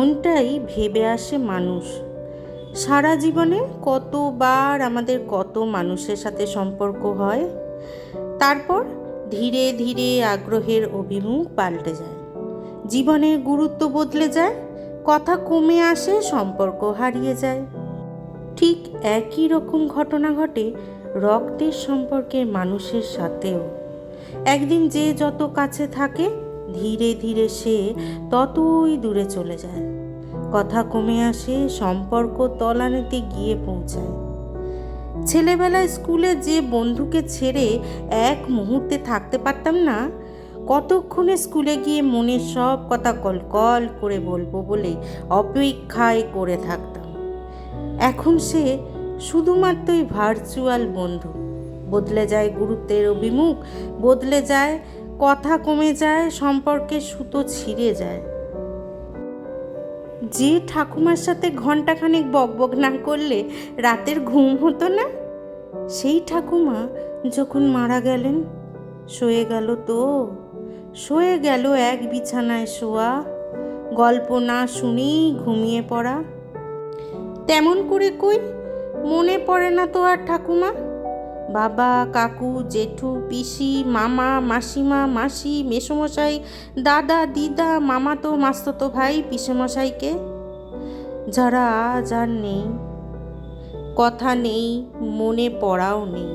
এমনটাই ভেবে আসে মানুষ। সারা জীবনে কতবার আমাদের কত মানুষের সাথে সম্পর্ক হয়, তারপর ধীরে ধীরে আগ্রহের অভিমুখ পাল্টে যায়। জীবনের গুরুত্ব বদলে যায়, কথা কমে আসে, সম্পর্ক হারিয়ে যায়। ঠিক একই রকম ঘটনা ঘটে রক্তের সম্পর্কের মানুষের সাথেও। একদিন যে যত কাছে থাকে ধীরে ধীরে সে ততই দূরে চলে যায়। কথা কমে আসে, সম্পর্ক তলানিতে গিয়ে পৌঁছায়। ছেলেবেলায় স্কুলে যে বন্ধুকে ছেড়ে এক মুহূর্তে থাকতে পারতাম না, কতক্ষণে স্কুলে গিয়ে মনের সব কথা কল কল করে বলব বলে অপেক্ষায় করে থাকতাম। এখন সে শুধুমাত্রই ভার্চুয়াল বন্ধু। বদলে যায় গুরুত্বের অভিমুখ, বদলে যায় কথা কমে যায়, সম্পর্কে সুতো ছিঁড়ে যায়। যে ঠাকুমার সাথে ঘন্টাখানেক বকবক না করলে রাতের ঘুম হতো না? সেই ঠাকুমা যখন মারা গেলেন শুয়ে গেল তো। শুয়ে গেল এক বিছানায় শোয়া, গল্প না শুনেই ঘুমিয়ে পড়া। তেমন করে কই? মনে পড়ে না তো আর ঠাকুমা। বাবা, কাকু, জেঠু, পিসি, মামা, মাসিমা, মাসি, মেসমশাই, দাদা, দিদা মামা মামাতো, মাস্ততো ভাই, পিসেমশাইকে? যারা আজ আর নেই, কথা নেই, মনে পড়াও নেই।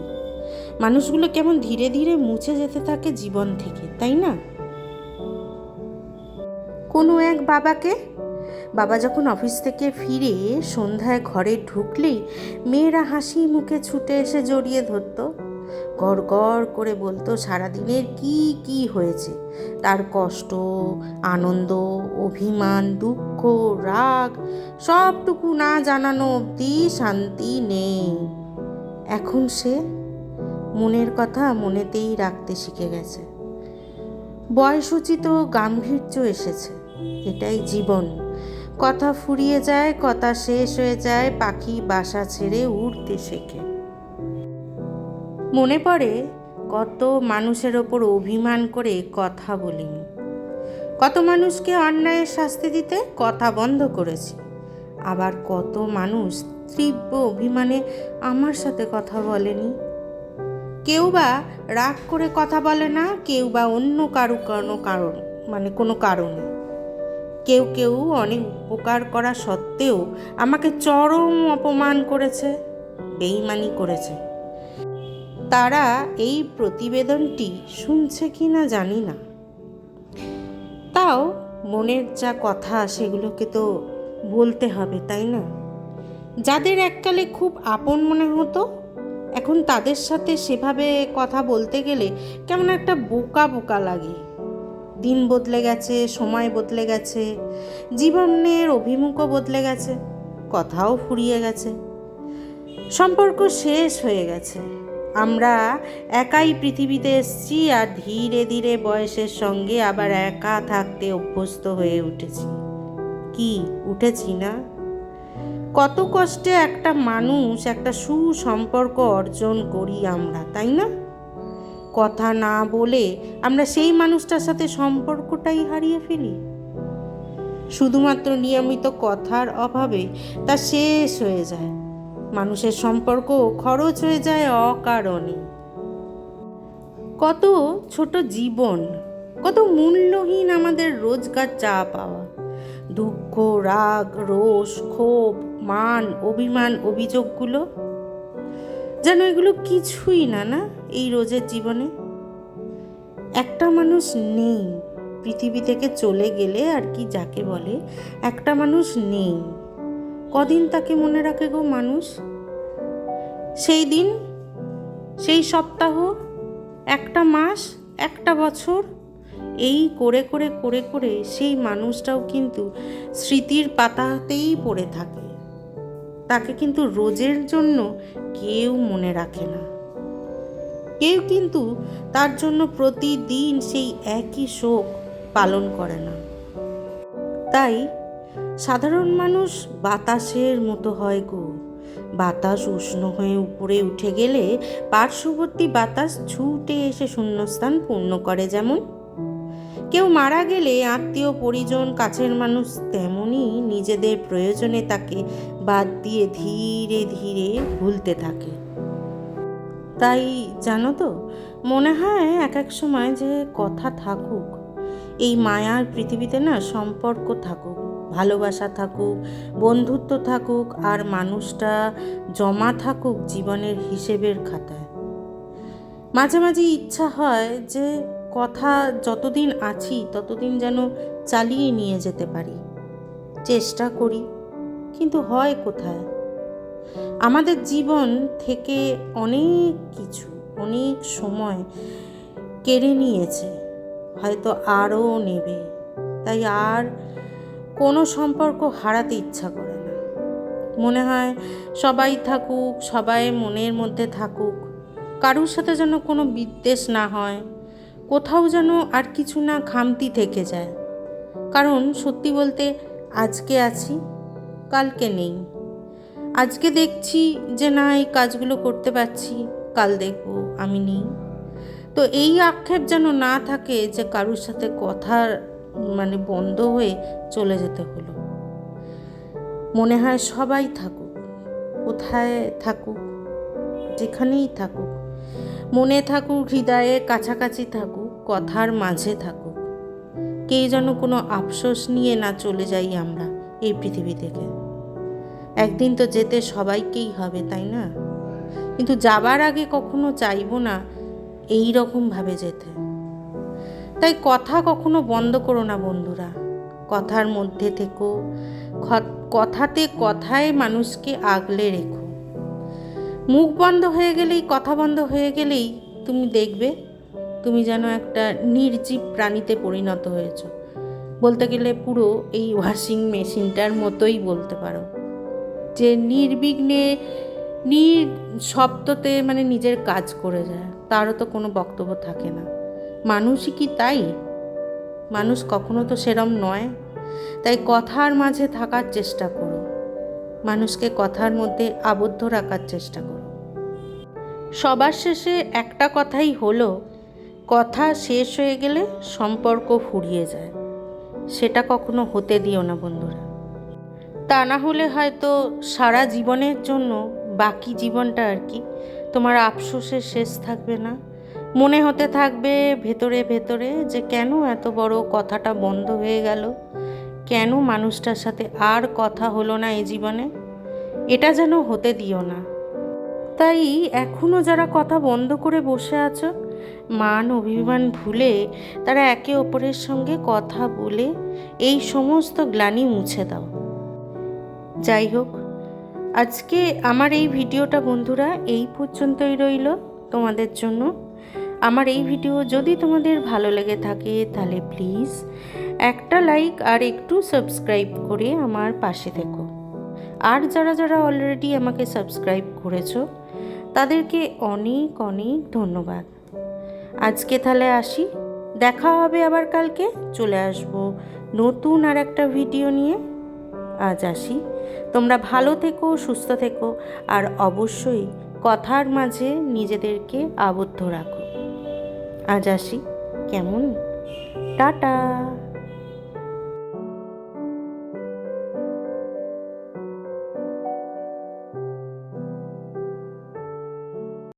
মানুষগুলো কেমন ধীরে ধীরে মুছে যেতে থাকে জীবন থেকে, তাই না? কোনো এক বাবাকে বাবা যখন অফিস থেকে ফিরে সন্ধ্যায় ঘরে ঢুকলেই মেয়েরা হাসি মুখে ছুটে এসে জড়িয়ে ধরতো। গড় গড় করে বলতো, সারাদিনের কি কি হয়েছে? তার কষ্ট, আনন্দ, অভিমান, দুঃখ, রাগ, সবটুকু না জানানো অবধি শান্তি নেই। এখন সে মনের কথা মনেতেই রাখতে শিখে গেছে। বয়সোচিত গাম্ভীর্য এসেছে। এটাই জীবন। কথা ফুরিয়ে যায়, কথা শেষ হয়ে যায়, পাখি বাসা ছেড়ে উড়তে শেখে। মনে পড়ে, কত মানুষের ওপর অভিমান করে কথা বলিনি। কত মানুষকে অন্যায়ের শাস্তি দিতে কথা বন্ধ করেছি। আবার কত মানুষ তীব্র অভিমানে আমার সাথে কথা বলেনি। কেউ বা রাগ করে কথা বলে না, কেউ বা অন্য কারও কোনো কারণ মানে কোনো কারণে। কেউ কেউ অনেক উপকার করা সত্ত্বেও আমাকে চরম অপমান করেছে, বেইমানি করেছে। তারা এই প্রতিবেদনটি শুনছে কি না জানি না। তাও মনের যা কথা সেগুলোকে তো বলতে হবে, তাই না? যাদের এককালে খুব আপন মনে হতো, এখন তাদের সাথে সেভাবে কথা বলতে গেলে কেমন একটা বোকা বোকা লাগে। দিন বদলে গেছে, সময় বদলে গেছে, জীবনের অভিমুখও বদলে গেছে, কথাও ফুরিয়ে গেছে, সম্পর্ক শেষ হয়ে গেছে। আমরা একাই পৃথিবীতে এসছি আর ধীরে ধীরে বয়সের সঙ্গে আবার একা থাকতে অভ্যস্ত হয়ে উঠেছি। কি, উঠেছি না? কত কষ্টে একটা মানুষ একটা সুসম্পর্ক অর্জন করি আমরা, তাই না? কথা না বলে আমরা সেই মানুষটার সাথে সম্পর্কটাই হারিয়ে ফেলি। শুধুমাত্র নিয়মিত কথার অভাবে তা শেষ হয়ে যায়। মানুষের সম্পর্ক খরচ হয়ে যায় অকারণে। কত ছোট জীবন, কত মূল্যহীন আমাদের রোজগার চা পাওয়া। দুঃখ, রাগ, রোষ, ক্ষোভ, মান, অভিমান, অভিযোগগুলো যেন এগুলো কিছুই না না? এই রোজের জীবনে? একটা মানুষ নেই পৃথিবী থেকে চলে গেলে, আর কি যাকে বলে? একটা মানুষ নেই। কদিন তাকে মনে রাখে গো মানুষ? সেই দিন, সেই সপ্তাহ, একটা মাস, একটা বছর, এই করে করে করে করে সেই মানুষটাও কিন্তু স্মৃতির পাতাতেই পড়ে থাকে। তাকে কিন্তু রোজের জন্য কেউ মনে রাখে না। কেউ কিন্তু তার জন্য প্রতিদিন সেই একই শোক পালন করে না। তাই সাধারণ মানুষ বাতাসের মতো হয় গো। বাতাস উষ্ণ হয়ে উপরে উঠে গেলে পার্শ্ববর্তী বাতাস ছুটে এসে শূন্যস্থান পূর্ণ করে যেমন কেউ মারা গেলে আত্মীয় পরিজন, কাছের মানুষ তেমনই নিজেদের প্রয়োজনে তাকে বাদ দিয়ে ধীরে ধীরে ভুলতে থাকে। তাই জানো তো, মনে হয় এক এক সময় যে কথা থাকুক, এই মায়ার পৃথিবীতে না সম্পর্ক থাকুক, ভালোবাসা থাকুক, বন্ধুত্ব থাকুক আর মানুষটা জমা থাকুক জীবনের হিসেবের খাতায়। মাঝে মাঝে ইচ্ছা হয় যে কথা যতদিন আছি, ততদিন যেন চালিয়ে নিয়ে যেতে পারি। চেষ্টা করি, কিন্তু হয় কোথায়? আমাদের জীবন থেকে অনেক কিছু, অনেক সময় কেড়ে নিয়েছে, হয়তো আরও নেবে। তাই আর কোনো সম্পর্ক হারাতে ইচ্ছা করে না। মনে হয় সবাই থাকুক, সবাই মনের মধ্যে থাকুক, কারুর সাথে যেন কোনো বিদ্বেষ না হয়। কোথাও যেন আর কিছু না খামতি থেকে যায়। কারণ সত্যি বলতে আজকে আছি, কালকে নেই। আজকে দেখছি যে না, এই কাজগুলো করতে পারছি, কাল দেখব, আমি নেই। তো এই আক্ষেপ যেন না থাকে যে কারুর সাথে কথা মানে বন্ধ হয়ে চলে যেতে হলো। মনে হয় সবাই থাকুক, কোথায় থাকুক, যেখানেই থাকুক মনে থাকুক, হৃদয়ে কাছাকাছি থাকুক, কথার মাঝে থাকুক। কে যেন কোনো আফসোস নিয়ে না চলে যাই আমরা এই পৃথিবী থেকে। একদিন তো যেতে সবাইকেই হবে, তাই না? কিন্তু যাবার আগে কখনো চাইব না এই রকমভাবে যেতে। তাই কথা কখনো বন্ধ করো না বন্ধুরা। কথার মধ্যে থেকো কথাতে কথায় মানুষকে আগলে রেখো। মুখ বন্ধ হয়ে গেলেই, কথা বন্ধ হয়ে গেলেই তুমি দেখবে তুমি যেন একটা নির্জীব প্রাণীতে পরিণত হয়েছ। বলতে গেলে পুরো এই ওয়াশিং মেশিনটার মতোই বলতে পারো। যে নির্বিঘ্নে নির শব্দতে মানে নিজের কাজ করে যায়, তারও তো কোনো বক্তব্য থাকে না। মানুষই কি তাই? মানুষ কখনো তো সেরম নয়। তাই কথার মাঝে থাকার চেষ্টা করো। মানুষকে কথার মধ্যে আবদ্ধ রাখার চেষ্টা করো। সবার শেষে একটা কথাই হলো, কথা শেষ হয়ে গেলে সম্পর্ক ফুরিয়ে যায়। সেটা কখনো হতে দিও না বন্ধুরা। তা না হলে হয়তো সারা জীবনের জন্য বাকি জীবনটা আর কি তোমার আফসোসের শেষ থাকবে না। মনে হতে থাকবে ভেতরে ভেতরে যে কেন এত বড় কথাটা বন্ধ হয়ে গেল? কেন মানুষটার সাথে আর কথা হলো না এই জীবনে? এটা যেন হতে দিও না। তাই এখনও যারা কথা বন্ধ করে বসে আছো, মান অভিমান ভুলে তারা একে অপরের সঙ্গে কথা বলে এই সমস্ত গ্লানি মুছে দাও। যাই হোক, আজকে আমার এই ভিডিওটা বন্ধুরা এই পর্যন্তই রইল তোমাদের জন্য। আমার এই ভিডিও যদি তোমাদের ভালো লেগে থাকে তাহলে প্লিজ একটা লাইক আর একটু সাবস্ক্রাইব করে আমার পাশে থেকো। আর যারা যারা অলরেডি আমাকে সাবস্ক্রাইব করেছ, তাদেরকে অনেক অনেক ধন্যবাদ। আজকে তাহলে আসি। দেখা হবে আবার কালকে। চলে আসব নতুন আর একটা ভিডিও নিয়ে। আজ আসি। তোমরা ভালো থেকো, সুস্থ থেকো, আর অবশ্যই কথার মাঝে নিজেদেরকে আবদ্ধ রাখো। আজ আসি। কেমন? টাটা!